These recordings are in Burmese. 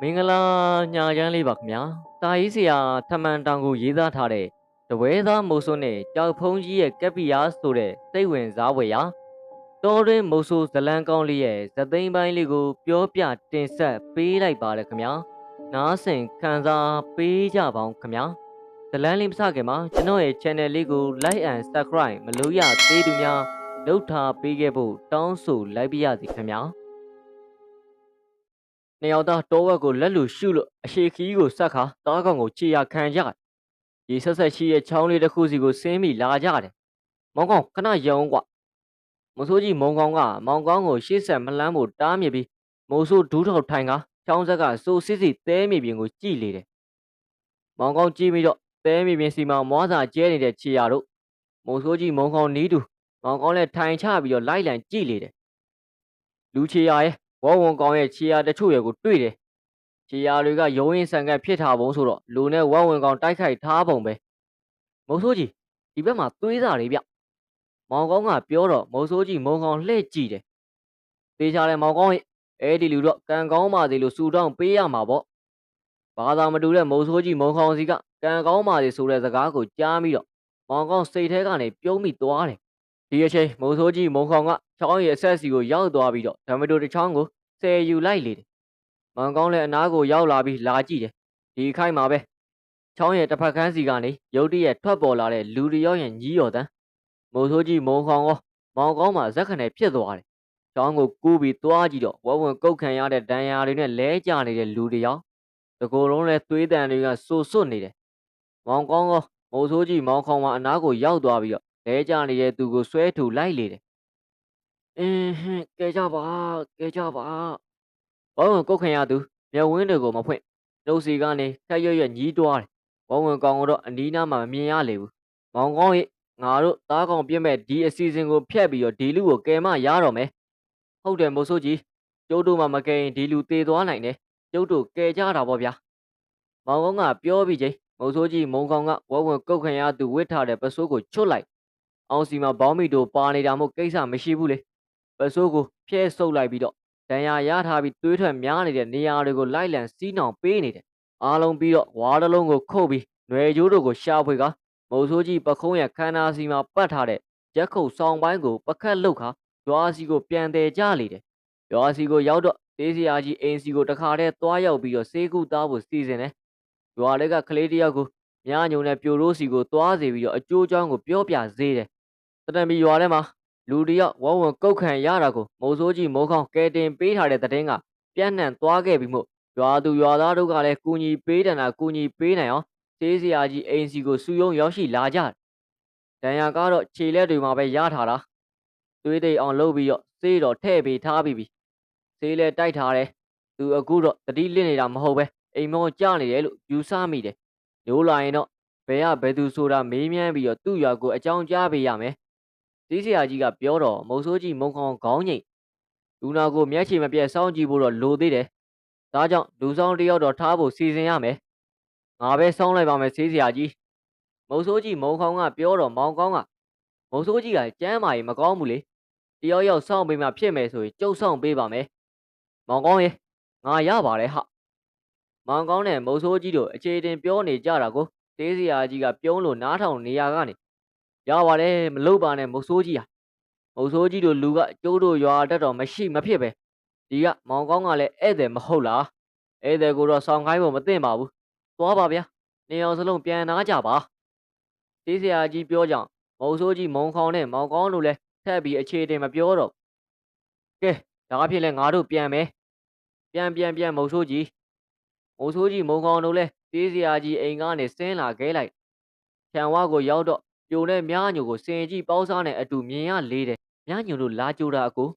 မင်္ဂလာညာချမ်းလေးပါခင်ဗျာတာကြီးဆရာထမန်တောင်ကိုရေးသားထားတဲ့တဝဲသားမိုးစွန်းနဲ့ကြောက်ဖုံးကြီးရဲ့ကက်ပီယာဆိုတဲ့စိတ်ဝင်စားဖွယ်ရာတော်တွင်မိုးဆိုးဇလန်းကောင်းလေးရဲ့ဇသိမ်းပိုင်းလေးကိုပြောပြတင်ဆက်ပေးလိုက်ပါတယ်ခင်ဗျာနားဆင်ခံစားပေးကြပါဦးခင်ဗျာဇလန်းလေးမစခင်မှာကျွန်တော်ရဲ့ channel လေးကို like and subscribe မလုပ်ရသေးသူများလုပ်ထားပေးခဲ့ဖို့တောင်းဆိုလိုက်ပါရစေခင်ဗျာ နှစ်ယောက်သားတောဝက်ကိုလက်လူရှုလို့အရှိခီးကိုဆက်ခါတားကောင်ကိုခြေရခံကြတယ်။ရေဆက်ဆက်ရှိရဲ့ချောင်းလေးတစ်ခုစီကိုဆင်းမိလာကြတယ်။မောင်ကောင်ခဏရုံကွ။မဆိုးကြီးမုံကောင်ကမောင်ကောင်ကိုရှေ့ဆက်မလန်းဖို့တားမြစ်ပြီးမိုးဆိုးဒူးထောက်ထိုင်ကချောင်းဆက်ကစိုးစစ်စစ်တဲမြေပြင်ကိုကြည့်လေတယ်။မောင်ကောင်ကြည့်ပြီးတော့တဲမြေပြင်စီမှာမွားစာကျဲနေတဲ့ခြေရတို့မိုးဆိုးကြီးမုံကောင်နီးတူမောင်ကောင်လည်းထိုင်ချပြီးတော့လိုက်လံကြည့်လေတယ်။လူခြေရရဲ့ ဝဝွန်ကောင်ရဲ့ခြေရာတချို့ရဲ့ကိုတွေ့တယ်။ခြေရာတွေကရုံးရင်ဆန်ကပ်ဖြစ်ထားပုံဆိုတော့လူနဲ့ဝဝွန်ကောင်တိုက်ခိုက်ထားပုံပဲ။မုံဆိုးကြီးဒီဘက်မှာသွေးစာတွေဗျ။မောင်ကောင်းကပြောတော့မုံဆိုးကြီးမုံကောင်လှည့်ကြည့်တယ်။သေးချာတယ်မောင်ကောင်းရဲ့အဲ့ဒီလူတော့ကံကောင်းပါသေးလို့စူတောင်းပေးရမှာပေါ့။ဘာသာမတူတဲ့မုံဆိုးကြီးမုံကောင်စီကကံကောင်းပါသေးဆိုတဲ့စကားကိုကြားပြီးတော့မောင်ကောင်းစိတ်ထဲကနေပြုံးမိသွားတယ်။ ဒီအချိန်မုံဆိုးကြီးမုံကောင်ကချောင်းရဲ့အဆက်စီကိုရောက်သွားပြီးတော့ဓမ္မတိုတစ်ချောင်းကိုဆယ်ယူလိုက်လေတယ်။မောင်ကောင်းလည်းအနားကိုရောက်လာပြီးလာကြည့်တယ်။ဒီခိုက်မှာပဲချောင်းရဲ့တစ်ဖက်ခန်းစီကနေရုတ်တရက်ထွက်ပေါ်လာတဲ့လူတစ်ယောက်ရဲ့ညီးတော်တန်းမိုးဆိုးကြီးမုံခေါင်ကောမောင်ကောင်းမှာဇက်ခနဲ့ဖြစ်သွားတယ်။ချောင်းကိုကူးပြီးသွားကြည့်တော့ဝဝွန်ကုတ်ခံရတဲ့ဒဏ်ရာတွေနဲ့လဲကျနေတဲ့လူတစ်ယောက်တကိုယ်လုံးလဲသွေးတန်တွေကဆူဆွတ်နေတယ်။မောင်ကောင်းကောမိုးဆိုးကြီးမောင်ခေါင်မှာအနားကိုရောက်သွားပြီးတော့ လဲကျနေတဲ့သူကိုဆွဲထူလိုက်လေတယ်။အင်းဟင်းကဲကြပါကဲကြပါဝဝွန်ကုတ်ခံရသူမျက်ဝင်းတွေကိုမဖွင့်နှုတ်စီကနေခက်ရွရွညီးတွားတယ်ဝဝွန်ကောင်ကတော့အနီးနားမှာမမြင်ရလေဘူးမောင်ကောင်းရဲ့ငါတို့သားကောင်ပြစ်မဲ့ဒီအစီအစဉ်ကိုဖျက်ပြီးတော့ဒီလူကိုကယ်မရတော့မယ်ဟုတ်တယ်မိုးဆိုးကြီးကျုပ်တို့မှမကယ်ရင်ဒီလူသေသွားနိုင်တယ်ကျုပ်တို့ကယ်ကြတာပေါ့ဗျာမောင်ကောင်းကပြောပြီးချင်းမိုးဆိုးကြီးမုံကောင်ကဝဝွန်ကုတ်ခံရသူဝစ်ထားတဲ့ပစိုးကိုချွတ်လိုက် အောင်စီမှာဘောင်းမီတို့ပါနေတာမို့ကိစ္စမရှိဘူးလေပစိုးကိုဖျဲဆုပ်လိုက်ပြီးတော့ဒဏ်ရာရထားပြီးသွေးထွက်များနေတဲ့နေရာတွေကိုလိုက်လံစီးနှောင်ပေးနေတယ်။အားလုံးပြီးတော့ဝါးတစ်လုံးကိုခုတ်ပြီးຫນွယ်ကျိုးတို့ကိုရှာဖွေကမုံဆိုးကြီးပခုံးရခန္ဓာစီမှာပတ်ထားတဲ့ရက်ခုတ်ဆောင်ပိုင်းကိုပကတ်လုတ်ခါရွာစီကိုပြန်တယ်ကြလေတယ်။ရွာစီကိုရောက်တော့သေးစရာကြီးအိမ်စီကိုတခါတည်းသွားရောက်ပြီးတော့စေးကူသားဖို့စီစဉ်တယ်။ရွာလေးကကလေးတယောက်ကိုမြားညုံနဲ့ပြိုရိုးစီကိုသွားစေပြီးတော့အကျိုးအကြောင်းကိုပြောပြစေတယ်။ တတံမီရွာထဲမှာလူတယောက်ဝဝွန်ကုတ်ခံရတာကိုမိုးစိုးကြီးမိုးခေါင်ကဲတင်ပေးထားတဲ့တဲ့င်းကပြန့်နှံ့သွားခဲ့ပြီးမို့ရွာသူရွာသားတို့ကလည်းကူညီပေးတယ်နာကူညီပေးနိုင်အောင်သေးစရာကြီးအိမ်စီကိုစူယုံရောက်ရှိလာကြတယ်။ဒဏ်ရာကတော့ခြေလက်တွေမှာပဲရထားတာ။သွေးတိတ်အောင်လုပ်ပြီးတော့စေးတော့ထဲ့ပေးထားပြီးပြီ။စေးလဲတိုက်ထားတယ်။သူအခုတော့တတိလစ်နေတာမဟုတ်ပဲအိမ်မောကြနေတယ်လို့ယူဆမိတယ်။ရိုးလာရင်တော့ဘယ်ကဘယ်သူဆိုတာမေးမြန်းပြီးတော့သူ့ရွာကိုအကြောင်းကြားပေးရမယ်။ စီးဆရာကြီးကပြောတော့မုံဆိုးကြီးမုံခေါင်ခေါင်းငိတ်လူနာကိုမျက်ခြေမပြတ်စောင့်ကြည့်ဖို့တော့လိုသေးတယ်။ဒါကြောင့်လူဆောင်တစ်ယောက်တော့ထားဖို့စီစဉ်ရမယ်။ငါပဲစောင့်လိုက်ပါမယ်စီးဆရာကြီး။မုံဆိုးကြီးမုံခေါင်ကပြောတော့မောင်ကောင်းကမုံဆိုးကြီးကကျမ်းမာရင်မကောင်းဘူးလေ။တယောက်ယောက်စောင့်ပေးမှဖြစ်မယ်ဆိုရင်ကျုပ်စောင့်ပေးပါမယ်။မောင်ကောင်းရေငါရပါတယ်ဟာ။မောင်ကောင်းနဲ့မုံဆိုးကြီးတို့အခြေတင်ပြောနေကြတာကိုသေးဆရာကြီးကပြုံးလို့နားထောင်နေရကနေ ရပါတယ်မလုပ်ပါနဲ့မုတ်ဆိုးကြီးဟာမုတ်ဆိုးကြီးတို့လူကကျိုးတို့ရွာတက်တော့မရှိမဖြစ်ပဲဒီကမောင်ကောင်းကလည်းဧည့်သည်မဟုတ်လားဧည့်သည်ကိုတော့ဆောင်ခိုင်းဖို့မသင့်ပါဘူးသွားပါဗျာနေအောင်စလုံးပြန်နာကြပါတေးဆရာကြီးပြောကြောင်မုတ်ဆိုးကြီးမုံခေါင်နဲ့မောင်ကောင်းတို့လည်းထက်ပြီးအခြေတင်မပြောတော့ကဲဒါဖြစ်လဲငါတို့ပြန်မယ်ပြန်ပြန်ပြန်မုတ်ဆိုးကြီးမုတ်ဆိုးကြီးမုံခေါင်တို့လည်းတေးဆရာကြီးအိမ်ကနေဆင်းလာခဲလိုက်ခြံဝါကိုရောက်တော့ ပြိုနဲ့မြားညိုကိုစင်ကြီးပေါင်းစားနဲ့အတူမြင်ရလေတယ်မြားညိုတို့လာကြိုတာအကို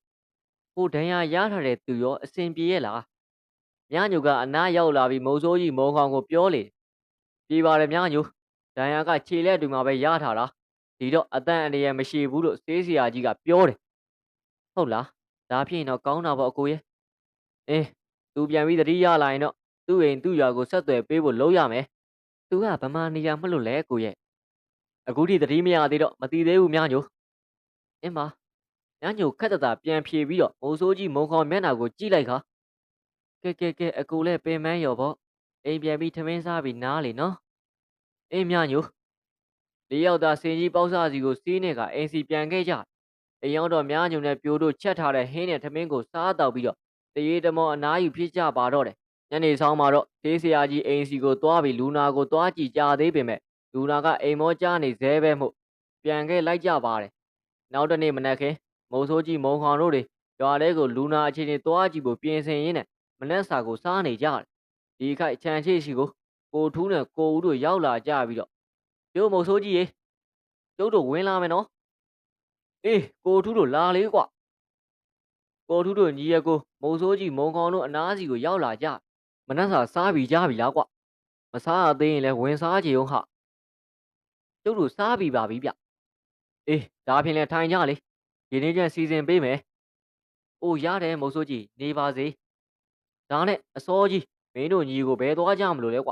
ဟိုဒဏ်ရာရထားတဲ့သူရောအစင်ပြေရဲ့လားမြားညိုကအနားရောက်လာပြီးမုံဆိုးကြီးမုံခေါင်ကိုပြောလေပြေပါတယ်မြားညိုဒဏ်ရာကခြေလက်တွေမှာပဲရထားတာဒီတော့အတန်အန္တရာယ်မရှိဘူးလို့စေးစရာကြီးကပြောတယ်ဟုတ်လားဒါဖြစ်ရင်တော့ကောင်းတာပေါ့အကိုရဲ့အင်းသူပြန်ပြီးသတိရလာရင်တော့သူ့အိမ်သူ့ရွာကိုဆက်သွယ်ပေးဖို့လုပ်ရမယ်သူကဗမာနေရာမလို့လဲအကိုရဲ့ အခုထိသတိမရသေးတော့မသိသေးဘူးမြညိုအင်းမမြညိုခက်တတာပြန်ဖြေပြီးတော့မိုးဆိုးကြီးမုံခေါင်မျက်နှာကိုကြည့်လိုက်ခါကဲကဲကဲအကူလည်းပင်မန်းရော်ပေါ့အိမ်ပြန်ပြီးထမင်းစားပြီးနားလေနော်အေးမြညိုလေးယောက်သားစင်ကြီးပေါက်စားစီကိုစီးနေကအိမ်စီပြန်ခဲ့ကြအိမ်ရောက်တော့မြညိုနဲ့ပြိုးတို့ချက်ထားတဲ့ဟင်းနဲ့ထမင်းကိုစားတော့ပြီးတော့တရေတမောအနားယူဖြစ်ကြပါတော့တယ်ညနေဆောင်မှာတော့သေးဆရာကြီးအိမ်စီကိုသွားပြီးလူနာကိုသွားကြည့်ကြသေးပေမဲ့ လူနာကအိမ်မောကြားနေသေးပဲမို့ပြန်ခဲ့လိုက်ကြပါတယ်နောက်တနေ့မနက်ခင်းမုံဆိုးကြီးမုံခေါင်တို့တွေရွာထဲကိုလူနာအခြေအနေသွားကြည့်ဖို့ပြင်ဆင်ရင်းနဲ့မနက်စာကိုစားနေကြတယ်ဒီခိုက်ခြံချေရှိကိုကိုထူးနဲ့ကိုဦးတို့ရောက်လာကြပြီးတော့ကျိုးမုံဆိုးကြီးရေကျုပ်တို့ဝင်လာမယ်နော်အေးကိုထူးတို့လာလေကွကိုထူးတို့ညီရကိုမုံဆိုးကြီးမုံခေါင်တို့အနားစီကိုရောက်လာကြမနက်စာစားပြီးကြပြီလားကွမစားရသေးရင်လည်းဝင်စားကြုံဟာ ကျုပ်တို့စားပြီးပါပြီဗျအေးဒါဖြင့်လည်းထိုင်ကြလေဒီနေ့ကျန်စီစဉ်ပေးမယ်အိုးရတယ်မုံဆိုးကြီးနေပါစေဒါနဲ့အစောကြီးမင်းတို့ညီကိုဘယ်သွားကြမလို့လဲကွ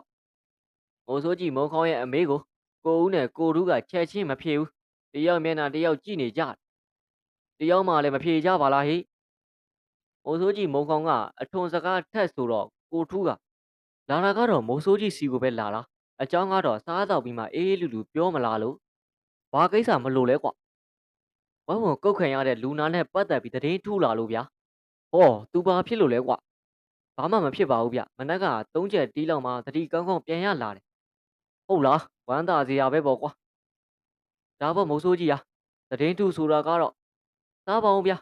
မုံဆိုးကြီးမုံခေါင်ရဲ့အမေကိုကိုဦးနဲ့ကိုထူးကချက်ချင်းမဖြေဘူးတယောက်မျက်နှာတယောက်ကြည့်နေကြတယောက်မှလည်းမဖြေကြပါလားဟိမုံဆိုးကြီးမုံခေါင်ကအထွန်စကားထက်ဆိုတော့ကိုထူးကလာတာကတော့မုံဆိုးကြီးစီကိုပဲလာတာ အเจ้าကတော့စားတော့ပြီးမှအေးလူလူပြောမလားလို့ဘာကိစ္စမလို့လဲကွဝမ်ဝမ်ကုတ်ခံရတဲ့လူနာနဲ့ပတ်သက်ပြီးတည်င်းထူလာလို့ဗျာဟောသူဘာဖြစ်လို့လဲကွဘာမှမဖြစ်ပါဘူးဗျမနက်က၃ချက်တီးလောက်မှတတိကောင်းကောင်းပြန်ရလာတယ်ဟုတ်လားဝမ်းသာစရာပဲပေါ့ကွာဒါပေါ့မုံဆိုးကြီးဟာတည်င်းထူဆိုတာကတော့သားပါအောင်ဗျာ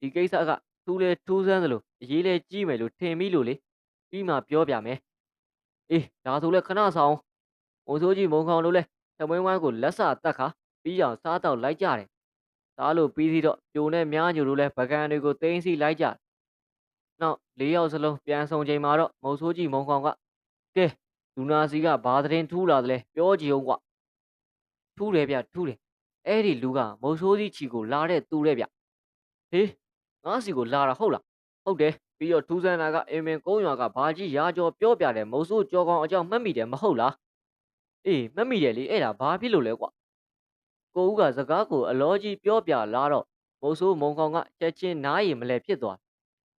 ဒီကိစ္စကထူးလဲထူးဆန်းသလိုအရေးလဲကြီးမယ်လို့ထင်မိလို့လေပြီးမှပြောပြမယ်အေးဒါဆိုလဲခဏဆောင် မုံဆိုးကြီးမုံခေါင်လို့လဲသမင်းဝမ်းကိုလက်စတက်ခါပြီးအောင်စားတော့လိုက်ကြတယ်စားလို့ပြီးစီတော့ပြိုနဲ့များညိုတို့လဲပကံတွေကိုတင်းစီလိုက်ကြနောက်လေးယောက်စလုံးပြန်ဆောင်ချိန်မှာတော့မုံဆိုးကြီးမုံခေါင်ကကဲလူနာစီကဘာသတင်းထူးလာတယ်လဲပြောကြည့်အောင်ကွထူးတယ်ဗျထူးတယ်အဲ့ဒီလူကမုံဆိုးကြီးချီကိုလာတဲ့သူတဲ့ဗျဟေးငါစီကိုလာတာဟုတ်လားဟုတ်တယ်ပြီးတော့ထူးဆန်းနာကအင်မင်ကုန်းရွာကဘာကြီးရာကျော်ပြောပြတယ်မုံဆိုးကြောကောင်အကြောင်းမှတ်မိတယ်မဟုတ်လား အေးမှတ်မိတယ်လေအဲ့ဒါဘာဖြစ်လို့လဲကွကိုဦးကစကားကိုအလောကြီးပြောပြလာတော့မုံဆိုးမုံကောင်ကချက်ချင်းနားရီမလဲဖြစ်သွား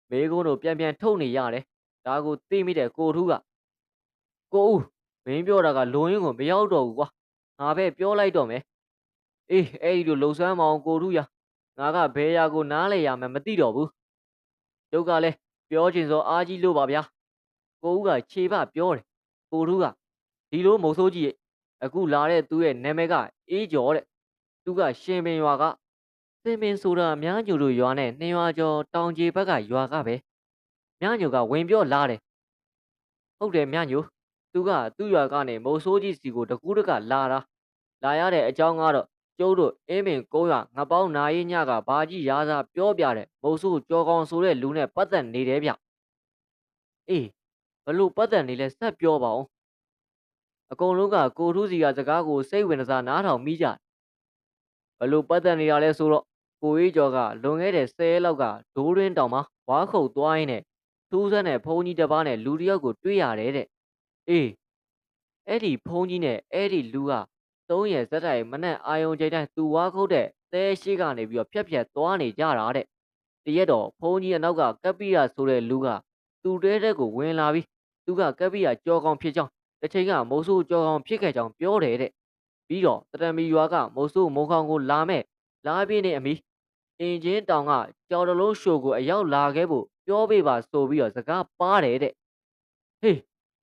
မေကုန်းတို့ပြန်ပြန်ထုတ်နေရတယ်ဒါကိုသိမိတဲ့ကိုထူးကကိုဦးမင်းပြောတာကလုံရင်းကိုမရောက်တော့ဘူးကွာငါပဲပြောလိုက်တော့မယ်အေးအဲ့ဒီလိုလှုပ်ဆန်းမအောင်ကိုထူးရငါကဘယ်ရာကိုနားလဲရမယ်မသိတော့ဘူးကျုပ်ကလည်းပြောချင်စောအားကြီးလို့ပါဗျာကိုဦးကခြေပပြောတယ်ကိုထူးက ဒီလိုမုံဆိုးကြီးအခုလာတဲ့သူရဲ့နာမည်ကအေးကျော်တဲ့သူကရှင်ပင်ရွာကစင်ပင်ဆိုတာမြားညိုတို့ရွာနဲ့နှင်းရွာကျော်တောင်ကြီးဘက်ကရွာကပဲမြားညိုကဝင်ပြောလာတယ်ဟုတ်တယ်မြားညိုသူကသူ့ရွာကနေမုံဆိုးကြီးစီကိုတကူးတကလာတာလာရတဲ့အကြောင်းကတော့ကျုပ်တို့အင်းပင်ကုန်းရွာငပောင်းနာရီညကဘာကြီးရာစာပြောပြတဲ့မုံဆိုးကြောကောင်ဆိုတဲ့လူနဲ့ပတ်သက်နေတယ်ဗျအေးဘလို့ပတ်သက်နေလဲဆက်ပြောပါဦး အကုန်လုံးကကိုထူးစီကစကားကိုစိတ်ဝင်စားနားထောင်မိကြဘလို့ပတ်သက်နေတာလဲဆိုတော့ကိုအေးကျော်ကလွန်ခဲ့တဲ့10ရက်လောက်ကဒိုးရင်းတောင်မှာဝါခုတ်သွားရင်းနဲ့ထူးဆန်းတဲ့ဖုန်းကြီးတစ်ပါးနဲ့လူတစ်ယောက်ကိုတွေ့ရတယ်တဲ့အေးအဲ့ဒီဖုန်းကြီးနဲ့အဲ့ဒီလူကသုံးရက်ဇက်တိုင်မနဲ့အာယုံချိန်တိုင်းသူဝါခုတ်တဲ့သဲရှိကနေပြီးတော့ဖြက်ဖြက်သွားနေကြတာတဲ့တရက်တော့ဖုန်းကြီးအနောက်ကကပ္ပိယဆိုတဲ့လူကသူ့တဲတဲ့ကိုဝင်လာပြီးသူကကပ္ပိယကြောကောင်ဖြစ်ကြောင်း တစ်ချိန်ကမိုးဆိုးကြောကောင်ဖြစ်ခဲ့ကြောင်းပြောတယ်တဲ့ပြီးတော့တရံမီရွာကမိုးဆိုးမုံခေါင်ကိုလာမဲ့လာပြင်းနေအမီအင်ဂျင်တောင်ကကြော်တလုံးရှိုကိုအရောက်လာခဲ့ဖို့ပြောပေးပါဆိုပြီးတော့စကားပါတယ်တဲ့ဟေး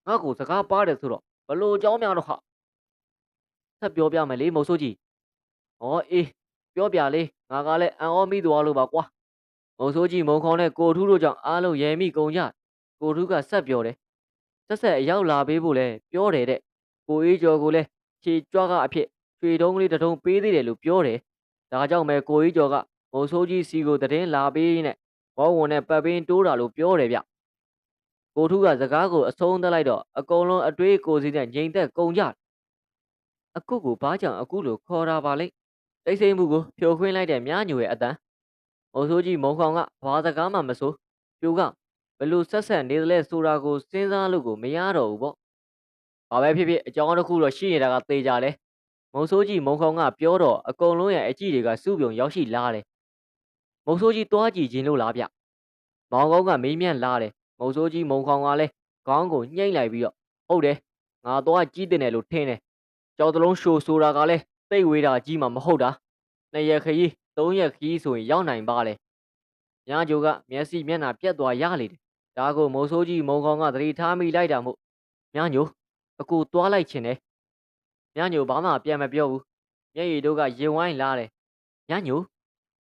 ငါ့ကိုစကားပါတယ်ဆိုတော့ဘလို့အကြောင်းများတော့ဟာဆက်ပြောပြမယ်လေမုံဆိုးကြီးဩအေးပြောပြလေငါကလည်းအံ့ဩမိသွားလို့ပါကွာမုံဆိုးကြီးမုံခေါင်နဲ့ကိုထူးတို့ကြောင့်အားလုံးရဲမိကုန်ကြကိုထူးကဆက်ပြောတယ် ဆက်ဆက်အရောက်လာပေးဖို့လဲပြောတယ်တဲ့ကိုအေးကျော်ကိုလည်းခြေကြွားကအဖြစ်ရွှေတုံးကလေးတစ်ထုံပေးသေးတယ်လို့ပြောတယ်ဒါကြောင့်ပဲကိုအေးကျော်ကမုံဆိုးကြီးစီကိုတည်င်းလာပေးနဲ့ဘောဝင်နဲ့ပတ်ပင်းတိုးတာလို့ပြောတယ်ဗျကိုထူးကစကားကိုအဆုံးသတ်လိုက်တော့အကုန်လုံးအတွေးကိုစီနဲ့ငြိမ်သက်ကုန်ကြအခုကိုဘာကြောင့်အခုလိုခေါ်တာပါလိမ့်တိတ်ဆိတ်မှုကိုဖြိုခွင်းလိုက်တဲ့မြားညိုရဲ့အတန်းမုံဆိုးကြီးမုံခေါင်ကဘာစကားမှမဆိုပြိုက ဘလို့ဆက်ဆက်နေသလဲဆိုတာကိုစဉ်းစားလို့ကိုမရတော့ဘူးပေါ့။ဘာပဲဖြစ်ဖြစ်အကြောင်းတစ်ခုတော့ရှိနေတာကသေကြတယ်။မုံဆိုးကြီးမုံခေါင်ကပြောတော့အကုန်လုံးရဲ့အကြည့်တွေကစုပြုံရောက်ရှိလာတယ်။မုံဆိုးကြီးတွားကြည့်ခြင်းလို့လားဗျ။မောင်ကောင်းကမေးမြန်းလာတယ်မုံဆိုးကြီးမုံခေါင်ကလည်းခေါင်းကိုညှိမ့်လိုက်ပြီးတော့ဟုတ်တယ်ငါတော့ကြီးတင်တယ်လို့ထင်တယ်ကြောက်တလုံးရှိုးဆိုတာကလည်းသိတ်ဝေးတာကြီးမှမဟုတ်တာနှစ်ရက်ခရီးသုံးရက်ခရီးဆိုရင်ရောက်နိုင်ပါလေညာဂျိုကမျက်စိမျက်နှာပြက်သွားရလေတယ် ဒါကိုမုံဆိုးကြီးမုံခေါင်ကသတိထားမိလိုက်တာမို့ညာညိုအကူသွားလိုက်ချင်တယ်ညာညိုဘာမှပြန်မပြောဘူးမျက်ရည်တို့ကရင်ဝိုင်းလာတယ်ညာညို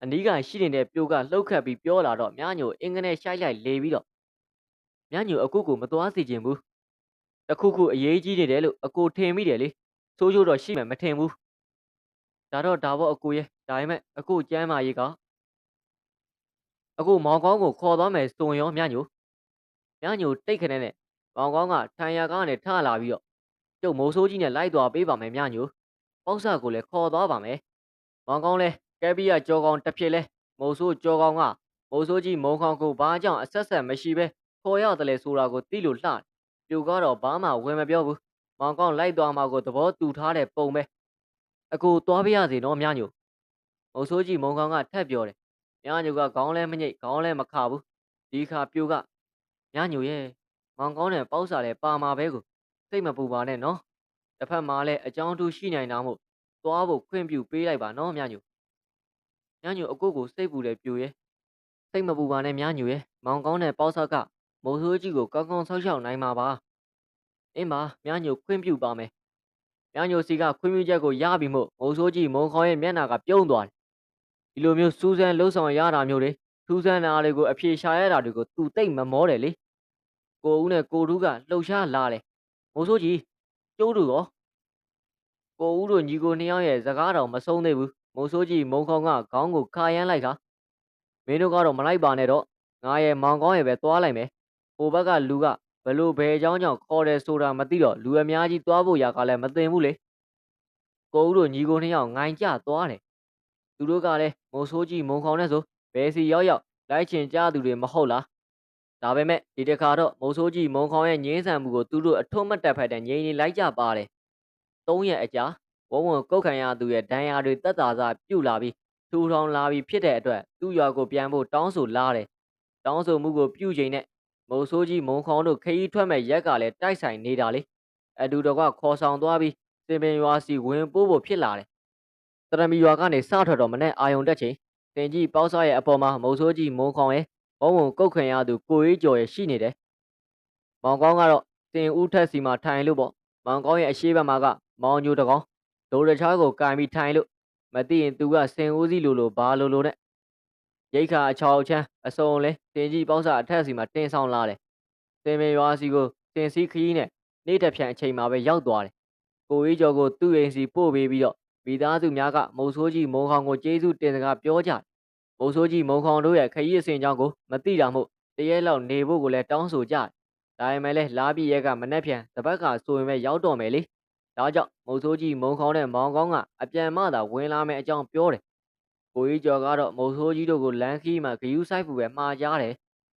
အနီးကရှိနေတဲ့ပြိုကလှုပ်ခတ်ပြီးပြောလာတော့မြညိုအင်္ဂနဲ့ရှိုက်လိုက်လေပြီးတော့မြညိုအကုကိုမသွားစေချင်ဘူးတခုခုအရေးကြီးနေတယ်လို့အကိုထင်မိတယ်လေဆိုးချိုးတော့ရှိမှမထင်ဘူးဒါတော့ဒါပေါ့အကိုရဲ့ဒါပေမဲ့အကိုကျမ်းမာရေးကအကိုမောင်ကောင်းကိုခေါ်သွားမယ်ဆိုရင်ရောမြညို မြညိုတိတ်ခနဲ့နဲ့မောင်ကောင်းကထိုင်ရကားနဲ့ထလာပြီးတော့ကျုပ်မိုးဆိုးကြီးနဲ့လိုက်သွားပေးပါမယ်မြညိုပေါ့ဆာကိုလည်းခေါ်သွားပါမယ်မောင်ကောင်းလည်းကဲပြီးရကြောကောင်တစ်ဖြစ်လဲမိုးဆိုးကြောကောင်ကမိုးဆိုးကြီးမုံခေါင်ကိုဘာကြောင့်အဆက်ဆက်မရှိပဲခေါ်ရတယ်လေဆိုတာကိုသိလို့လှတယ်ပြူကတော့ဘာမှဝင်မပြောဘူးမောင်ကောင်းလိုက်သွားမှာကိုသဘောတူထားတဲ့ပုံပဲအကူသွားပြရစီနော်မြညိုမိုးဆိုးကြီးမုံခေါင်ကထက်ပြောတယ်မြညိုကခေါင်းလဲမညိတ်ခေါင်းလဲမခဘူးဒီခါပြူက မြညိုရဲ့မောင်ကောင်းနဲ့ပေါက်စာလဲပါမှာပဲကိုစိတ်မပူပါနဲ့နော်တစ်ဖက်မှာလည်းအကြောင်းတူရှိနိုင်တာမို့သွားဖို့ခွင့်ပြုပေးလိုက်ပါနော်မြညိုမြညိုအကုတ်ကိုစိတ်ပူတယ်ပြိုရဲ့စိတ်မပူပါနဲ့မြညိုရဲ့မောင်ကောင်းတဲ့ပေါက်ဆက်ကမိုးဆိုးကြီးကိုကောင်းကောင်းဆောက်ရှောက်နိုင်မှာပါအင်းပါမြညိုခွင့်ပြုပါမယ်မြညိုစီကခွင့်ပြုချက်ကိုရပြီမို့မိုးဆိုးကြီးမုံခေါင်းရဲ့မျက်နှာကပြုံးသွားတယ်ဒီလိုမျိုးစူးစမ်းလှုပ်ဆောင်ရတာမျိုးတွေထူးဆန်းတာတွေကိုအပြေရှာရတာတွေကိုသူသိမ့်မမောတယ်လေ ကိုဦးနဲ့ကိုထူးကလှုပ်ရှားလာတယ်မိုးဆိုးကြီးကျိုးတို့ရောကိုဦးတို့ညီကိုနှစ်ယောက်ရဲ့စကားတော်မဆုံးသေးဘူးမိုးဆိုးကြီးမုံခေါင်ကခေါင်းကိုခါရမ်းလိုက်ခါမင်းတို့ကတော့မလိုက်ပါနဲ့တော့ငါရဲ့မောင်ကောင်းရဲ့ပဲသွားလိုက်မယ်ဟိုဘက်ကလူကဘလို့ဘယ်အကြောင်းကြောင့်ခေါ်တယ်ဆိုတာမသိတော့လူအများကြီးသွားဖို့ရကလည်းမသိဘူးလေကိုဦးတို့ညီကိုနှစ်ယောက်ငိုင်ကြသွားတယ်သူတို့ကလည်းမိုးဆိုးကြီးမုံခေါင်နဲ့ဆိုဘယ်စီရောက်ရောက်လိုက်ချင်ကြသူတွေမဟုတ်လား ဒါပေမဲ့ဒီတစ်ခါတော့မိုးဆိုးကြီးမုံခေါင်ရဲ့ငင်းဆန်မှုကိုသူတို့အထွတ်မတက်ဖက်တဲ့ငြိမ်နေလိုက်ကြပါတယ်သုံးရက်အကြာဝုံဝုံကုတ်ခံရသူရဲ့ဒဏ်ရာတွေတက်တာစားပြုတ်လာပြီးထူထောင်လာပြီးဖြစ်တဲ့အတွက်သူ့ရွာကိုပြန်ဖို့တောင်းဆိုလာတယ်။တောင်းဆိုမှုကိုပြုချိန်နဲ့မုံဆိုးကြီးမုံခေါင်တို့ခရီးထွက်မဲ့ရက်ကလည်းတိုက်ဆိုင်နေတာလေ။အတူတော်ကခေါ်ဆောင်သွားပြီးစင်ပင်ရွာစီဝင်ပိုးဖို့ဖြစ်လာတယ်။တရမီရွာကနေစထွက်တော့မနဲ့အာယုံတက်ချိန်တင်ကြီးပေါက်စားရဲ့အပေါ်မှာမုံဆိုးကြီးမုံခေါင်ရဲ့ ဝုံဝုံကုတ်ခံရသူကိုရေးကျော်ရဲ့ရှိနေတယ်။မောင်ကောင်းကတော့တင်ဦးထက်စီမှာထိုင်လို့ပေါ့။မောင်ကောင်းရဲ့အရှိဘက်မှာကမောင်ညိုတကောင်ဒိုရချားကိုကင်ပြီးထိုင်လို့မသိရင်သူကစင်ဦးစီလိုလိုဘာလိုလိုနဲ့ရိတ်ခါအချောက်ချမ်းအစုံလဲတင်ကြီးပေါက်စာအထက်စီမှာတင်ဆောင်လာတယ်စင်မေရွာစီကိုတင်စီခရီးနဲ့နေ့တစ်ဖြန်အချိန်မှာပဲရောက်သွားတယ်ကိုအေးကျော်ကိုသူ့အိမ်စီပို့ပေးပြီးတော့မိသားစုများကမုံဆိုးကြီးမုံခေါင်ကိုကျေးဇူးတင်စကားပြောကြတယ် မုံဆိုးကြီးမုံခေါင်တို့ရဲ့ခရီးအစဉ်ကြောင်းကိုမသိတာမို့တရဲလောက်နေဖို့ကိုလည်းတောင်းဆိုကြတယ်ဒါပေမဲ့လည်းလာပြည့်ရဲကမနှက်ဖြန်တပတ်ကဆိုရင်ပဲရောက်တော့မယ်လေဒါကြောင့်မုံဆိုးကြီးမုံခေါင်းနဲ့မောင်ကောင်းကအပြန်မှသာဝင်လာမယ်အကြောင်းပြောတယ်။ကိုကြီးကျော်ကတော့မုံဆိုးကြီးတို့ကိုလမ်းခီးမှာဂယူးဆိုင်ဖူပဲမှားကြတယ်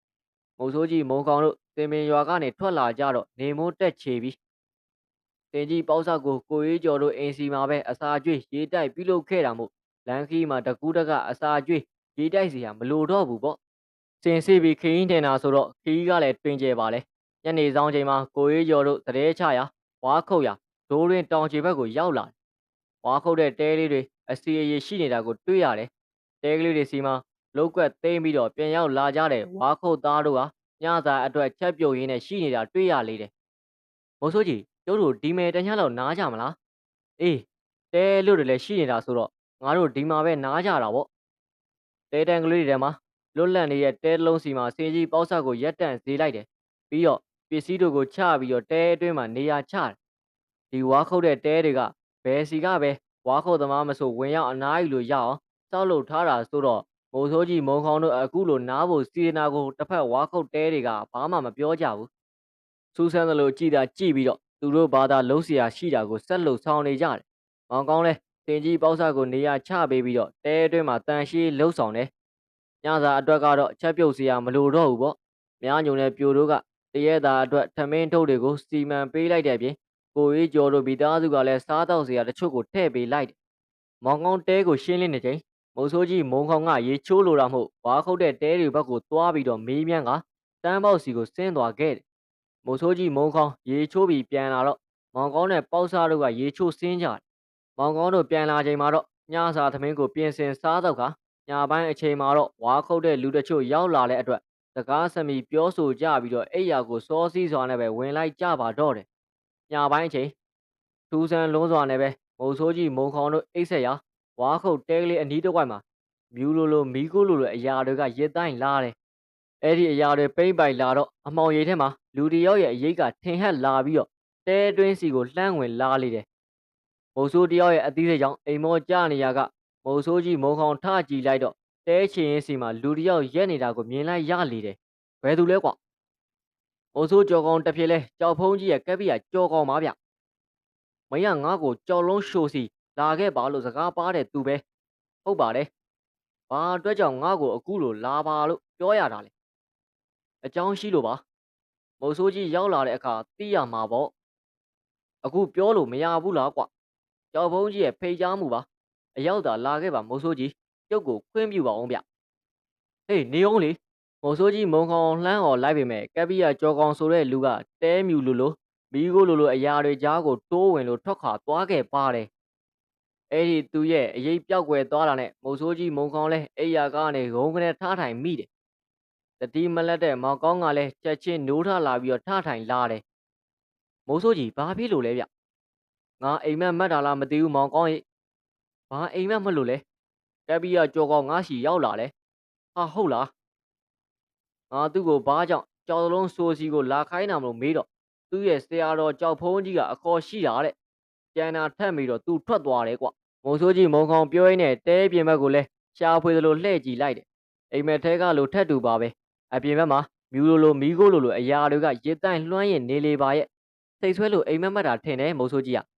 ။မုံဆိုးကြီးမုံခေါင်းတို့တင်ပင်ရွာကနေထွက်လာကြတော့နေမိုးတက်ချေပြီးတင်ကြီးပေါက်ဆောက်ကိုကိုကြီးကျော်တို့အင်စီမှာပဲအစာကျွေးရေးတိုက်ပြုလုပ်ခဲ့တာမို့လမ်းခီးမှာတကူးတကအစာကျွေး ရေးတိုက်စီဟာမလိုတော့ဘူးပေါ့။စင်စီပြီးခင်းတင်တာဆိုတော့ခီးကလည်းတွင်ကျဲပါလေ။ညနေဆောင်ချိန်မှာကိုကြီးကျော်တို့တရေချရာဝါခုတ်ရာဒိုးရင်းတောင်ချေဘက်ကိုရောက်လာတယ်။ဝါခုတ်တဲ့တဲလေးတွေအစီအရေရှိနေတာကိုတွေ့ရတယ်။တဲကလေးတွေစီမှာလောက်ကွက်သိမ်းပြီးတော့ပြန်ရောက်လာကြတဲ့ဝါခုတ်သားတို့ဟာညစာအတွက်ချက်ပြုတ်ရင်းနဲ့ရှိနေတာတွေ့ရလေတယ်။မိုးဆိုးကြီးကျုပ်တို့ဒီမယ်တညလောက်နားကြမလား။အေးတဲလို့တွေလည်းရှိနေတာဆိုတော့ငါတို့ဒီမှာပဲနားကြတာပေါ့။ တဲတန်ကလေးတွေထဲမှာလွတ်လပ်နေတဲ့တဲလုံးစီမှာစေကြီးပေါက်ဆက်ကိုရက်တန့်ဈေးလိုက်တယ်။ပြီးတော့ပစ္စည်းတို့ကိုချပြီးတော့တဲအတွင်းမှာနေရာချတယ်ဒီဝါခုတ်တဲ့တဲတွေကဘယ်စီကပဲဝါခုတ်သမားမဆိုဝင်ရောက်အနားယူလို့ရအောင်စောက်လုပ်ထားတာဆိုတော့မိုးဆိုးကြီးမုံခေါင်းတို့အခုလိုနားဖို့စီနာကိုတစ်ဖက်ဝါခုတ်တဲတွေကဘာမှမပြောကြဘူးစူးစမ်းသလိုကြည်တာကြည်ပြီးတော့သူတို့ဘာသာလုံးเสียရှိတာကိုဆက်လုပ်ဆောင်နေကြတယ်မောင်ကောင်းလဲ တင်ကြီးပေါက်စားကိုနေရာချပေးပြီးတော့တဲအတွင်းမှာတန်ရှည်လှုပ်ဆောင်တယ်ညစာအတွက်ကတော့ချက်ပြုတ်စရာမလိုတော့ဘူးပေါ့များညုံတဲ့ပြိုတို့ကတရဲသားအတွက်ထမင်းထုတ်တွေကိုစီမံပေးလိုက်တဲ့ပြင်ကိုအေးကျော်တို့မိသားစုကလည်းစားတော့စရာတချို့ကိုထည့်ပေးလိုက်တယ်။မောင်ကောင်းတဲကိုရှင်းလင်းနေချိန်မုံဆိုးကြီးမုံခေါင်ကရေချိုးလိုတာမို့ဝါခုတ်တဲ့တဲတွေဘက်ကိုသွားပြီးတော့မေးမြန်းကတန်းပေါက်စီကိုဆင်းသွားခဲ့တယ်။မိုးဆိုးကြီးမုံခေါင်းရေချိုးပြီးပြန်လာတော့မောင်ကောင်းနဲ့ပေါက်စားတို့ကရေချိုးဆင်းကြတယ်။ မောင်ကောင်းတို့ပြန်လာချိန်မှာတော့ညစာသမင်းကိုပြင်ဆင်စားတော့ကညပိုင်းအချိန်မှာတော့ဝါခုတ်တဲ့လူတချို့ရောက်လာတဲ့အတွက်စကားစမီပြောဆိုကြပြီးတော့အိယာကိုစောစီးစွာနဲ့ပဲဝင်လိုက်ကြပါတော့တယ်။ညပိုင်းအချိန်ထူးဆန်းလုံးစွာနဲ့ပဲမိုးဆိုးကြီးမုံခေါင်းတို့အိတ်ဆက်ရာဝါခုတ်တဲကလေးအနီးတစ်ဝိုက်မှာမြူလိုလိုမီးကိုလိုလိုအရာတွေကရစ်တိုင်းလာတယ်။အဲ့ဒီအရာတွေပိမ့်ပိုင်လာတော့အမောင်ရိပ်ထဲမှာလူတစ်ယောက်ရဲ့အရေးကထင်ဟပ်လာပြီးတော့တဲတွင်းစီကိုလှမ်းဝင်လာလေတယ်။ မိုးဆိုးတစ်ယောက်ရဲ့အသီးစိတ်ကြောင့်အိမ်မောကျနေရကမိုးဆိုးကြီးမုံခေါင်ထကြည့်လိုက်တော့တဲချင်ရင်စီမှာလူတစ်ယောက်ရက်နေတာကိုမြင်လိုက်ရလေတယ်။ဘယ်သူလဲကွာ။မိုးဆိုးကြော်ကောင်တစ်ဖြစ်လဲကြောက်ဖုံးကြီးရဲ့ကက်ပီကကြော်ကောင်ပါဗျ။မင်းကငါ့ကိုကြော်လုံးရှိုးစီလာခဲ့ပါလို့စကားပါတဲ့သူပဲ။ဟုတ်ပါတယ်။ဘာအတွက်ကြောင့်ငါ့ကိုအခုလိုလာပါလို့ပြောရတာလဲ။အကြောင်းရှိလို့ပါ။မိုးဆိုးကြီးရောက်လာတဲ့အခါသိရမှာပေါ့။အခုပြောလို့မရဘူးလားကွာ။ ကြောက်ဖုံးကြီးရဲ့ဖိတ်ကြားမှုပါ။အရောက်သာလာခဲ့ပါမိုးဆိုးကြီးကျုပ်ကိုခွင့်ပြုပါအောင်ဗျ။ဟေးနေအောင်လေမိုးဆိုးကြီးမုံခေါင်လှမ်းော်လိုက်ပေမဲ့ကက်ပီယာကြော်ကောင်ဆိုတဲ့လူကတဲမြူလိုလိုမီးကိုလိုလိုအရာတွေကြားကိုတိုးဝင်လို့ထွက်ခါသွားခဲ့ပါတယ်။အဲ့ဒီသူရဲ့အရေးပြောက်ွယ်သွားတာနဲ့မိုးဆိုးကြီးမုံခေါင်လဲအိယာကနေဂုံးကနေထားထိုင်မိတယ်။တတိမလက်တဲ့မောင်ကောင်းကလည်းချက်ချင်းနိုးထလာပြီးတော့ထားထိုင်လာတယ်။မိုးဆိုးကြီးဘာဖြစ်လို့လဲဗျ။ ငါအိမ်မက်မက်တာလားမသိဘူးမောင်ကောင်းရေ။ဘာအိမ်မက်မလို့လဲ။ကက်ပီယာကြော်ကောင်ငါစီရောက်လာလဲ။ဟာဟုတ်လား။ငါသူ့ကိုဘာကြောင့်ကြောက်လုံးဆိုစီကိုလာခိုင်းတာမလို့မေးတော့သူ့ရဲ့ဆရာတော်ကြောက်ဖုံးကြီးကအခေါ်ရှိတာတဲ့။ကျန်တာထက်ပြီးတော့သူထွက်သွားတယ်ကွ။မိုးဆိုးကြီးမုံခေါင်ပြောရင်းနဲ့တဲပြင်ဘက်ကိုလဲရှာဖွေသလိုလှည့်ကြည့်လိုက်တယ်။အိမ်မက်ထဲကလိုထက်တူပါပဲ။အပြင်ဘက်မှာမြူလိုလိုမီးကိုလိုလိုအရာတွေကရစ်တန့်လွှမ်းရင်နေလေပါရဲ့။စိတ်ဆွဲလို့အိမ်မက်မက်တာထင်တယ်မိုးဆိုးကြီးက။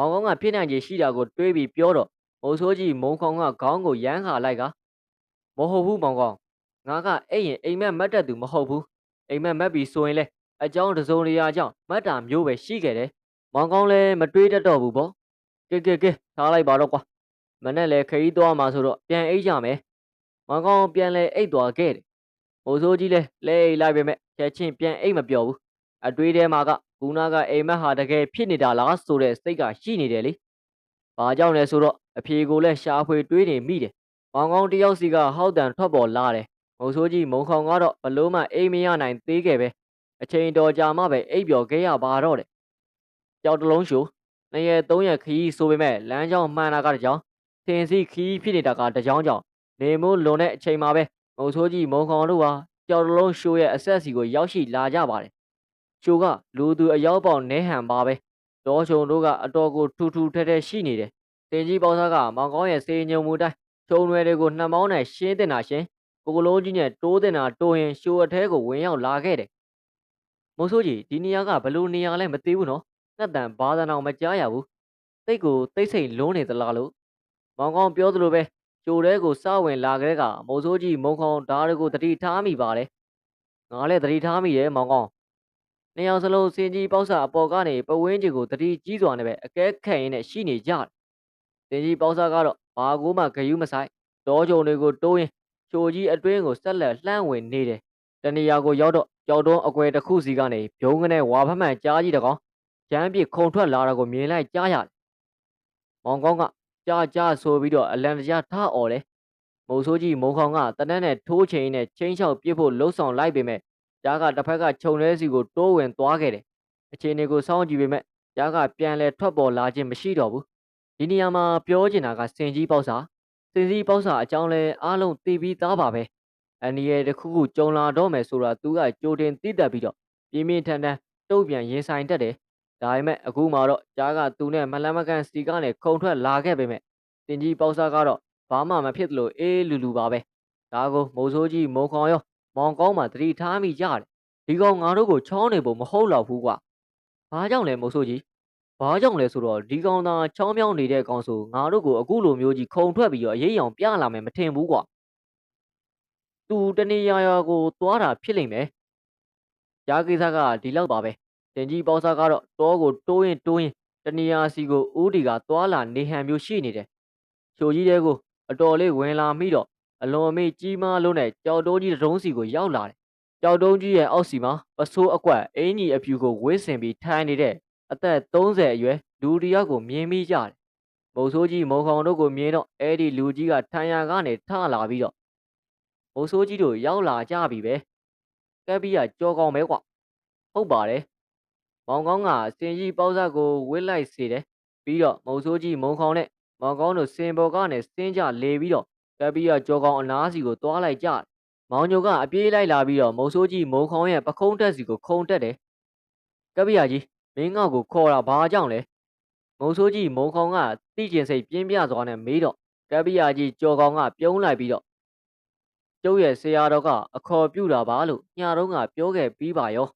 မောင်ကောင်းကဖြစ်နိုင်ခြေရှိတာကိုတွေးပြီးပြောတော့မိုးဆိုးကြီးမုံခေါင်ကခေါင်းကိုရမ်းခါလိုက်ကမဟုတ်ဘူးမောင်ကောင်းငါကအဲ့ရင်အိမ်မက်မက်တတ်သူမဟုတ်ဘူးအိမ်မက်မက်ပြီးဆိုရင်လဲအကြောင်းတစုံတရာကြောင့်မတ်တာမျိုးပဲရှိခဲ့တယ်မောင်ကောင်းလဲမတွေးတတ်တော့ဘူးပေါ့ကဲကဲကဲထားလိုက်ပါတော့ကွာမနဲ့လဲခရီးသွားမှာဆိုတော့ပြန်အိတ်ကြမယ်မောင်ကောင်းပြန်လဲအိတ်သွားခဲ့တယ်မိုးဆိုးကြီးလဲလဲအိတ်လိုက်ပေမဲ့ချက်ချင်းပြန်အိတ်မပြောဘူးအတွေးထဲမှာက ကူနာကအိမ်မက်ဟာတကယ်ဖြစ်နေတာလားဆိုတဲ့စိတ်ကရှိနေတယ်လေဘာကြောင့်လဲဆိုတော့အဖြေကိုလဲရှာဖွေတွေးနေမိတယ်မောင်ကောင်းတယောက်စီကဟောက်တန်ထွက်ပေါ်လာတယ်မိုးဆိုးကြီးမုံခေါင်ကတော့ဘလို့မှအိမ်မရနိုင်သေးခဲ့ပဲအချိန်တော်ကြာမှပဲအိပ်ပျော်ခဲ့ရပါတော့တယ်ကြောက်တလုံးရှိုးနှစ်ရက်သုံးရက်ခရီးဆိုပေမဲ့လမ်းကြောင်းမှန်တာကတကြောင်ထင်စီခီးဖြစ်နေတာကတကြောင်ကြောင့်နေမိုးလွန်တဲ့အချိန်မှာပဲမုံဆိုးကြီးမုံခေါင်တို့ဟာကြောက်တလုံးရှိုးရဲ့အဆက်စီကိုရောက်ရှိလာကြပါတယ် ရှိုးကလူသူအယောက်ပေါင်းနဲဟန်ပါပဲဒေါ်ချုံတို့ကအတော်ကိုထူထူထဲထဲရှိနေတယ်တင်ကြီးပေါစားကမောင်ကောင်းရဲ့စေညုံမှုတိုင်းချုံရွယ်တွေကိုနှံမောင်းနဲ့ရှင်းတင်တာရှင်းကိုကလုံးကြီးနဲ့တိုးတင်တာတိုးရင်ရှိုးအထဲကိုဝင်ရောက်လာခဲ့တယ်မိုးဆိုးကြီးဒီနေရာကဘလို့နေရာလဲမသိဘူးနော်ငှက်တန်ဘာသာနာမကြားရဘူးတိတ်ကိုတိတ်ဆိတ်လုံးနေသလားလို့မောင်ကောင်းပြောသလိုပဲကျိုတဲကိုစဝင်လာခဲ့ကမိုးဆိုးကြီးမုံခေါင်ဓာတ်ကိုတတိထားမိပါတယ်ငါလည်းတတိထားမိတယ်မောင်ကောင်း နှစ်ယောက်စလုံးစင်ကြီးပေါက်စာအပေါ်ကနေပဝင်းကြီးကိုတတိကြီးစွာနဲ့ပဲအကဲခတ်ရင်းနဲ့ရှိနေကြတယ်စင်ကြီးပေါက်စာကတော့ဘာကိုမှဂယုမဆိုင်တောကြုံတွေကိုတိုးရင်ချိုကြီးအတွင်းကိုဆက်လက်လှမ်းဝင်နေတယ်တနေရာကိုရောက်တော့ကြောက်တွန်းအကွယ်တစ်ခုစီကနေဖြုံးကနေဝါဖမှန်ကြားကြီးတကောင်ရမ်းပြစ်ခုံထွက်လာတာကိုမြင်လိုက်ကြားရတယ်။မောင်ကောင်းကကြားကြားဆိုပြီးတော့အလံတကြားထားអော်တယ်။မိုးဆိုးကြီးမုံခေါင်ကတနက်နဲ့ထိုးချိန်နဲ့ချင်းချောက်ပြစ်ဖို့လှုပ်ဆောင်လိုက်ပေမဲ့ ကြားကတစ်ဖက်ကခြုံရဲစီကိုတိုးဝင်သွားခဲ့တယ်။အချိန်တွေကိုစောင့်ကြည့်ပေမဲ့ကြားကပြန်လဲထွက်ပေါ်လာခြင်းမရှိတော့ဘူး။ဒီနေရာမှာပြောချင်တာကစင်ကြီးပေါက်စာစင်ကြီးပေါက်စာအကြောင်းလဲအားလုံးသိပြီးသားပါပဲ။အန်ဒီရဲ့တစ်ခုခုကြုံလာတော့မယ်ဆိုတာသူကကြိုတင်သိတတ်ပြီးတော့ပြင်းပြင်းထန်ထန်တုတ်ပြန်ရင်ဆိုင်တတ်တယ်။ဒါပေမဲ့အခုမှတော့ကြားကသူနဲ့မလန်းမကန့်စီကနေခုံထွက်လာခဲ့ပေမဲ့တင်ကြီးပေါက်စားကတော့ဘာမှမဖြစ်သလိုအေးလူလူပါပဲ။ဒါကိုမိုးဆိုးကြီးမုံခေါင်ရော မောင်ကောင်းမှသတိထားမိကြတယ်။ဒီကောင်ငါတို့ကိုချောင်းနေဖို့မဟုတ်တော့ဘူးကွာ။ဘာကြောင့်လဲမိုးဆိုးကြီး။ဘာကြောင့်လဲဆိုတော့ဒီကောင်သာချောင်းမြောင်းနေတဲ့ကောင်ဆိုငါတို့ကိုအခုလိုမျိုးကြီးခုံထွက်ပြီးတော့အရေးအောင်ပြလာမယ်မထင်ဘူးကွာ။သူတနေရာရာကိုသွားတာဖြစ်လိမ့်မယ်။ကြားကိစ္စကဒီလောက်ပါပဲ။တင်ကြီးပေါစားကတော့တောကိုတိုးရင်တိုးရင်တနေရာစီကိုဦးဒီကသွားလာနေဟန်မျိုးရှိနေတယ်။ချိုကြီးတဲကိုအတော်လေးဝင်လာမိတော့ အလွန်အမေးကြီးမားလုံးနဲ့ကြောက်တိုးကြီးတုံးစီကိုရောက်လာတယ်ကြောက်တုံးကြီးရဲ့အောက်စီမှာပစိုးအကွက်အင်းကြီးအဖြူကိုဝှေ့ဆင်ပြီးထိုင်နေတဲ့အသက်30အရွယ်လူတစ်ယောက်ကိုမြင်မိကြတယ်။မုတ်ဆိုးကြီးမုံခေါင်တို့ကိုမြင်တော့အဲ့ဒီလူကြီးကထိုင်ရာကနေထလာပြီးတော့မုတ်ဆိုးကြီးတို့ရောက်လာကြပြီပဲ။ကက်ပြီးကကြောကောင်းပဲကွ။ဟုတ်ပါတယ်။မောင်ကောင်းကစင်ကြီးပေါ့စားကိုဝစ်လိုက်စေတယ်။ပြီးတော့မုတ်ဆိုးကြီးမုံခေါင်နဲ့မောင်ကောင်းတို့စင်ပေါ်ကနေစင်းကြလေပြီးတော့ ကက်ပြီးကကြောကောင်းအနားစီကိုတွားလိုက်ကြတယ်။မောင်ညိုကအပြေးလိုက်လာပြီးတော့မုတ်ဆိုးကြီးမုံခေါင်ရဲ့ပခုံးတက်စီကိုခုံတက်တယ်။ကက်ပြီးကကြီးမင်းငေါ့ကိုခေါ်တာဘာကြောင့်လဲမုံဆိုးကြီးမုံခေါင်ကတိကျင်စိတ်ပြင်းပြစွာနဲ့မေးတော့ကပ္ပိယကြီးကြော်ကောင်ကပြုံးလိုက်ပြီးတော့ကျုပ်ရဲ့ဆရာတော်ကအခေါ်ပြူတာပါလို့ညတော့ကပြောခဲ့ပြီးပါရော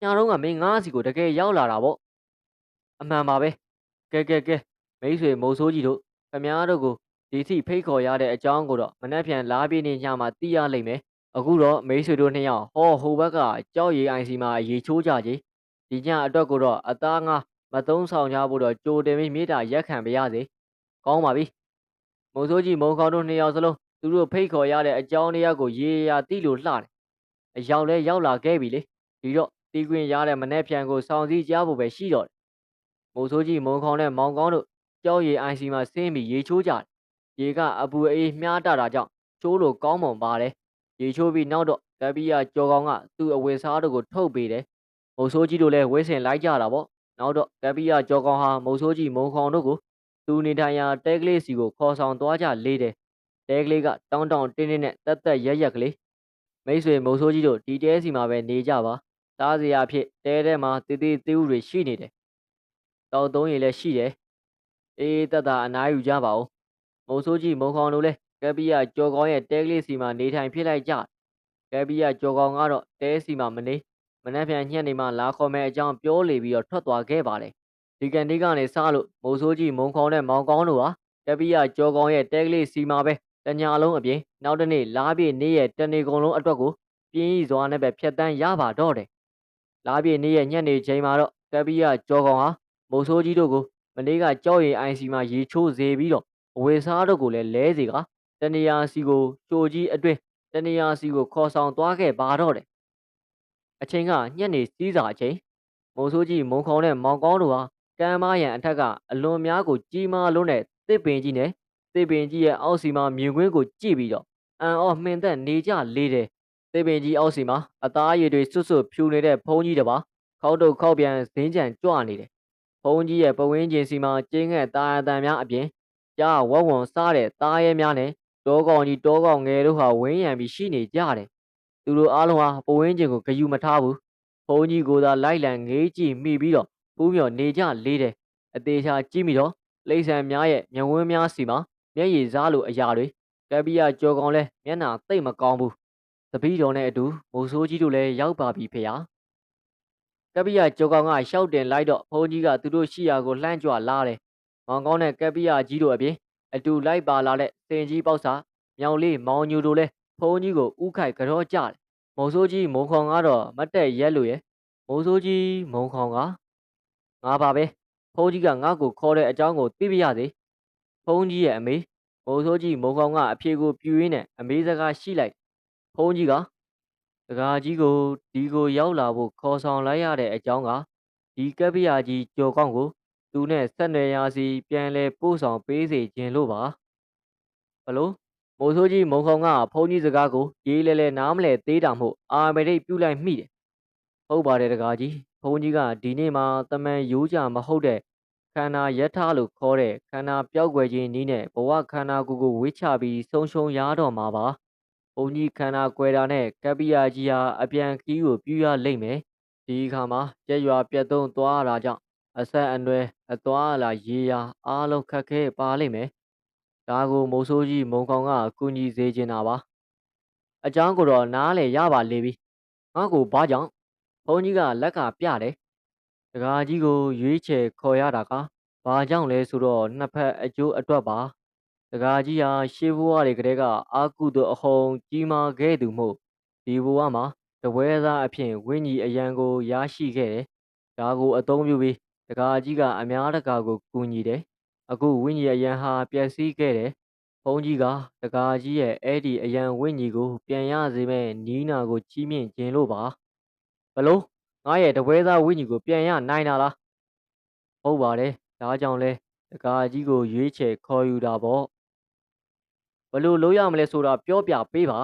ညတော့ကမင်းငါးစီကိုတကယ်ရောက်လာတာပေါ့အမှန်ပါပဲကဲကဲကဲမိတ်ဆွေမုံဆိုးကြီးတို့ခမားတို့ကို ဒီထိဖိတ်ခေါ်ရတဲ့အကြောင်းကိုတော့မနှက်ပြန်လာပြည့်နေညမှာသိရလိမ့်မယ်အခုတော့မိတ်ဆွေတို့နှစ်ယောက်ဟောဟိုဘက်ကကြောက်ရည်အိုင်စီမှာရေချိုးကြကြီးဒီညအတွက်ကိုတော့အသားငါမသုံးဆောင်ကြဖို့တော့ကြိုတင်ပြီးမေတ္တာရက်ခံပါရစေ။ကောင်းပါပြီ။မုံစိုးကြီးမုံခေါင်တို့နှစ်ယောက်စလုံးသူတို့ဖိတ်ခေါ်ရတဲ့အကြောင်းတရားကိုရေရာတိလို့လှတယ်။အရောက်လဲရောက်လာခဲ့ပြီလေ။ဒီတော့တီးခွင့်ရတဲ့မနေ့ဖြန်ကိုစောင့်စည်းကြဖို့ပဲရှိတော့တယ်။မုံစိုးကြီးမုံခေါင်နဲ့မောင်ကောင်းတို့ကြောက်ရည်အိုင်စီမှာဆင်းပြီးရေချိုးကြတယ်။ ရေကအပူအေးမြားတတာကြောင့်ချိုးလို့ကောင်းမွန်ပါတယ်။ရေချိုးပြီးနောက်တော့ကပီယာကြော်ကောင်ကသူ့အဝယ်စားတို့ကိုထုတ်ပေးတယ်။မုံဆိုးကြီးတို့လည်းဝဲဆင်လိုက်ကြတာပေါ့နောက်တော့ကပီယာကြောကောင်ဟာမုံဆိုးကြီးမုံခေါင်တို့ကိုသူနေထိုင်ရာတဲကလေးစီကိုခေါ်ဆောင်သွားကြလေတယ်တဲကလေးကတောင်းတောင်းတင်းတင်းနဲ့တက်တက်ရက်ရက်ကလေးမိတ်ဆွေမုံဆိုးကြီးတို့ဒီတဲစီမှာပဲနေကြပါသားစရာဖြစ်တဲထဲမှာတည်တည်သေးဥတွေရှိနေတယ်တောက်သုံးရည်လည်းရှိတယ်အေးတက်တာအနားယူကြပါဦး မုံဆိုးကြီးမုံခေါင်တို့လည်းကပီယာကြောကောင်ရဲ့တဲကလေးစီမှာနေထိုင်ဖြစ်လိုက်ကြကပီယာကြောကောင်ကတော့တဲစီမှာမနေမနှက်ဖြန်ညက်နေမှလာခေါ်မဲ့အကြောင်းပြောလေပြီးတော့ထွက်သွားခဲ့ပါတယ်ဒီကန်ဒီကနေစားလို့မိုးဆိုးကြီးမုံခေါင်နဲ့မောင်ကောင်းတို့ဟာတပီးရကြောကောင်ရဲ့တဲကလေးစီမာပဲတညာလုံးအပြင်နောက်တနေ့လားပြည့်နေ့ရဲ့တနေကုန်လုံးအတွက်ကိုပြင်းဤစွာနဲ့ပဲဖြတ်တန်းရပါတော့တယ်လားပြည့်နေ့ရဲ့ညနေချိန်မှာတော့တပီးရကြောကောင်ဟာမိုးဆိုးကြီးတို့ကိုမနေ့ကကြောက်ရည်အိုင်စီမှာရေချိုးစေပြီးတော့ အဝေစားတို့ကိုလည်းလဲစေကတနေရာစီကိုကြိုကြီးအတွင်းတနေရာစီကိုခေါ်ဆောင်သွားခဲ့ပါတော့တယ်အချိန်ကညက်နေစည်းစာအချိန်မုံဆိုးကြီးမုံခေါင်နဲ့မောင်ကောင်းတို့ဟာကမ်းမရန်အထက်ကအလွန်များကိုကြီးမားလုံးတဲ့တစ်ပင်ကြီးနဲ့တစ်ပင်ကြီးရဲ့အောက်စီမှာမြင်ကွင်းကိုကြည့်ပြီးတော့အန်အော်မှင်သက်နေကြလေတယ်တစ်ပင်ကြီးအောက်စီမှာအသားရည်တွေစွတ်စွတ်ဖြူနေတဲ့ဖုံးကြီးတစ်ပါးခေါက်တုတ်ခေါက်ပြန်ဇင်းကြံကြွနေတယ်ဖုံးကြီးရဲ့ပဝင်းကျင်စီမှာကျင်းငှက်တာယာတန်များအပြင် ကြားဝဝွန်စားတဲ့သားရဲများနဲ့တောကောင်ကြီးတောကောင်ငယ်တို့ဟာဝင်းရံပြီးရှိနေကြတယ်သူတို့အားလုံးဟာပဝင်းကျင်ကိုဂယုမထားဘူးဘုံကြီးကိုသာလိုက်လံငေးကြည့်မိပြီးတော့ပူးမြော်နေကြလေးတယ်အသေးချာကြည့်မိတော့လိမ့်ဆန်များရဲ့မျက်ဝန်းများစီမှာမျက်ရည်စားလိုအရာတွေကပီယာကြော်ကောင်လဲမျက်နှာသိပ်မကောင်းဘူးတပီးတော်နဲ့အတူမိုးဆိုးကြီးတို့လည်းရောက်ပါပြီဖေဟာကပီယာကြော်ကောင်ကရှောက်တင်လိုက်တော့ဘုန်းကြီးကသူတို့ရှိရာကိုလှမ်းကြွလာတယ် မောင်ကောင်းနဲ့ကပီယာကြီးတို့အပြင်အတူလိုက်ပါလာတဲ့စင်ကြီးပေါက်စာမြောင်လေးမောင်ညူတို့လည်းဘုန်းကြီးကိုဥခိုက်ကြောကြတယ်မိုးဆိုးကြီးမုံခေါင်ကတော့မတ်တက်ရက်လို့ရဲ့မိုးဆိုးကြီးမုံခေါင်ကငါပါပဲဖုန်းကြီးကငါ့ကိုခေါ်တဲ့အကြောင်းကိုသိပြရစေဖုန်းကြီးရဲ့အမေမိုးဆိုးကြီးမုံခေါင်ကအဖေကိုပြူရင်းနဲ့အမေစကားရှိလိုက်ဖုန်းကြီးကစကားကြီးကိုဒီကိုရောက်လာဖို့ခေါ်ဆောင်လိုက်ရတဲ့အကြောင်းကဒီကပ္ပယကြီးကြော်ကောင်းကို သူနဲ့ဆက်နွယ်ရာစီပြန်လဲပို့ဆောင်ပေးစေခြင်းလို့ပါဘလို့မိုးဆိုးကြီးမုံခေါင်ကဖုန်းကြီးစကားကိုရေးလဲလဲနားမလဲသေးတာမို့အာမရိတ်ပြုတ်လိုက်မိတယ်ဟုတ်ပါတယ်တကားကြီးဘုန်းကြီးကဒီနေ့မှတမန်ရိုးကြမဟုတ်တဲ့ခန္ဓာယထာလို့ခေါ်တဲ့ခန္ဓာပျောက်ွယ်ခြင်းနည်းနဲ့ဘဝခန္ဓာကိုယ်ကိုဝေချပြီးဆုံးရှုံးရတော့မှာပါဘုန်းကြီးခန္ဓာကွယ်တာနဲ့ကပ္ပိယကြီးဟာအပြန်ခီးကိုပြူရလိမ့်မယ်ဒီအခါမှာကြက်ရွာပြတ်သုံးသွားတာကြောင့် အဆက်အနွယ်အသွားလာရေရာအားလုံးခက်ခဲပါလိမ့်မယ်ဒါကိုမိုးဆိုးကြီးမုံကောင်ကကူညီစေချင်တာပါအကြောင်းကိုတော့နားလေရပါလေပြီငါ့ကိုဘာကြောင့်ဘုန်းကြီးကလက်ကပြတယ်တကားကြီးကိုရွေးချယ်ခေါ်ရတာကဘာကြောင့်လဲဆိုတော့နှစ်ဖက်အကျိုးအတွက်ပါတကားကြီးဟာရှေးဘဝတွေကတည်းကအာကုသို့အဟုန်ကြီးမားခဲ့သူမို့ဒီဘဝမှာတပွဲသားအဖြစ်ဝိညာဉ်အရန်ကိုရရှိခဲ့တယ်ဒါကိုအသုံးပြုပြီး တကားကြီးကအများတကာကိုကူညီတယ်အခုဝိညာဉ်အရန်ဟာပျက်စီးခဲ့တယ်ဘုန်းကြီးကတကာကြီးရဲ့အဲ့ဒီအရန်ဝိညာဉ်ကို ပြန်ရစေမဲ့နီးနာကိုကြီးမြင့်ခြင်းလို့ပါဘလို့ငါရဲ့တပွဲသားဝိညာဉ်ကိုပြန်ရနိုင်တာလားဟုတ်ပါတယ်ဒါကြောင့်လဲတကာကြီးကိုရွေးချယ်ခေါ်ယူတာပေါ့ဘလို့လို့ရမလဲဆိုတာပြောပြပေးပါ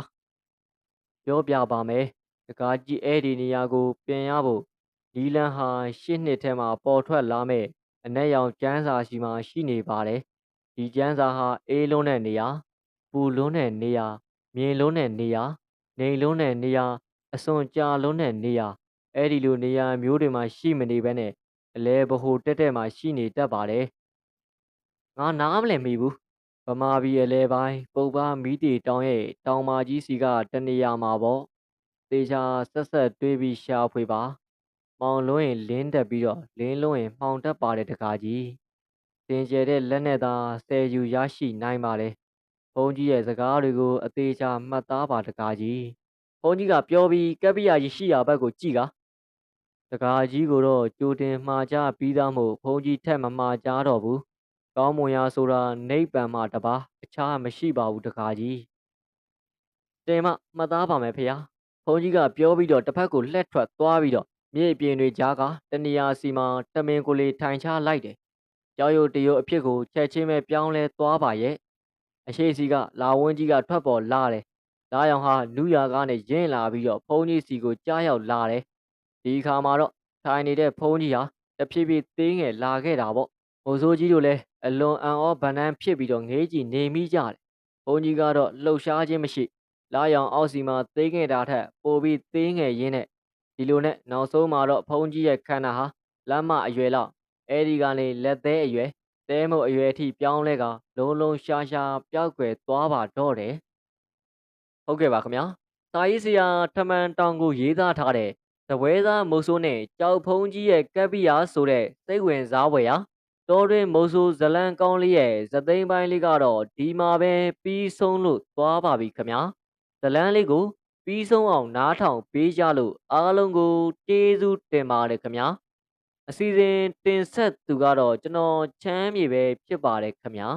ပြောပြပါမယ်တကာကြီးအဲ့ဒီနေရာကို ပြန်ရဖို့ ဒီလန်ဟာရှစ်နှစ်ထဲမှာပေါ်ထွက်လာမဲ့အနက်ရောင်ကျန်းစာရှိမှရှိနေပါတယ်ဒီကျန်းစာဟာအေးလုံးတဲ့နေရာပူလုံးတဲ့နေရာမြင်လုံးတဲ့နေရာနေလုံးတဲ့နေရာအစွန်ကြာလုံးတဲ့နေရာအဲ့ဒီလိုနေရာမျိုးတွေမှာရှိမနေဘဲနဲ့အလဲဘဟုတက်တက်မှာရှိနေတတ်ပါတယ်ငါနားမလည်မိဘူးဗမာပြည်အလဲပိုင်းပုပ်ပါမီးတီတောင်ရဲ့တောင်မာကြီးစီကတနေရာမှာပေါ့သေချာဆက်ဆက်တွေးပြီးရှာဖွေပါ မောင်လွန်းရင်လင်းတက်ပြီးတော့လင်းလွန်းရင်မှောင်တက်ပါတယ်တကားကြီးစင်ကြယ်တဲ့လက်နဲ့သာဆယ်ယူရရှိနိုင်ပါတယ်ဘုန်းကြီးရဲ့စကားတွေကိုအသေးချာမှတ်သားပါတကားကြီးဘုန်းကြီးကပြောပြီးကပ္ပိယကြီးရှိရာဘက်ကိုကြည့်ကာတကားကြီးကိုတော့ကြိုတင်မှားကြပြီးသားမို့ဘုန်းကြီးထက်မမှားကြတော့ဘူးကောင်းမွန်ရာဆိုတာနိဗ္ဗာန်မှာတပါးအခြားမရှိပါဘူးတကားကြီးတင်မမှတ်သားပါမယ်ဖေဟာဘုန်းကြီးကပြောပြီးတော့တစ်ဖက်ကိုလှက်ထွက်သွားပြီးတော့ မြေပြင်တွေကြားကတနေရာစီမှာတမင်ကိုလေးထိုင်ချလိုက်တယ်ကြောက်ရွံ့တရုတ်အဖြစ်ကိုချက်ချင်းပဲပြောင်းလဲသွားပါရဲ့အရှိစီကလာဝင်းကြီးကထွက်ပေါ်လာတယ်လာရောင်ဟာနူးရာကားနဲ့ရင်းလာပြီးတော့ဘုန်းကြီးစီကိုကြားရောက်လာတယ်ဒီခါမှာတော့ထိုင်နေတဲ့ဘုန်းကြီးဟာတဖြည်းဖြည်းသေးငယ်လာခဲ့တာပေါ့မိုးစိုးကြီးတို့လည်းအလွန်အံ့ဩဗန်နန်းဖြစ်ပြီးတော့ငေးကြည့်နေမိကြတယ်ဘုန်းကြီးကတော့လှုပ်ရှားခြင်းမရှိလာရောင်အောက်စီမှာသေးငယ်တာထက်ပိုပြီးသေးငယ်ရင်းနဲ့ ဒီလိုနဲ့နောက်ဆုံးမှာတော့ဘုန်းကြီးရဲ့ခန္ဓာဟာလမ်းမအရွယ်လောက်အဲဒီကနေလက်သေးအရွယ်သဲမုတ်အရွယ်အထိပြောင်းလဲကလုံးလုံးရှားရှားပျောက်ကွယ်သွားပါတော့တယ်ဟုတ်ကဲ့ပါခင်ဗျာစာရေးဆရာထမန်တောင်ကိုရေးသားထားတဲ့တပွဲသားမုတ်ဆိုးနဲ့ကြောက်ဖုံးကြီးရဲ့ကပ်ပိယာဆိုတဲ့စိတ်ဝင်စားဖွယ်ရာတော်တွင်မုတ်ဆိုးဇလန်ကောင်းလေးရဲ့ဇသိမ်းပိုင်းလေးကတော့ဒီမှာပဲပြီးဆုံးလို့သွားပါပြီခင်ဗျာဇလန်လေးကို ပြီးဆုံးအောင်နားထောင်ပေးကြလို့အားလုံးကိုကျေးဇူးတင်ပါတယ်ခင်ဗျာအစီအစဉ်တင်ဆက်သူကတော့ကျွန်တော်ချမ်းမြေပဲဖြစ်ပါတယ်ခင်ဗျာ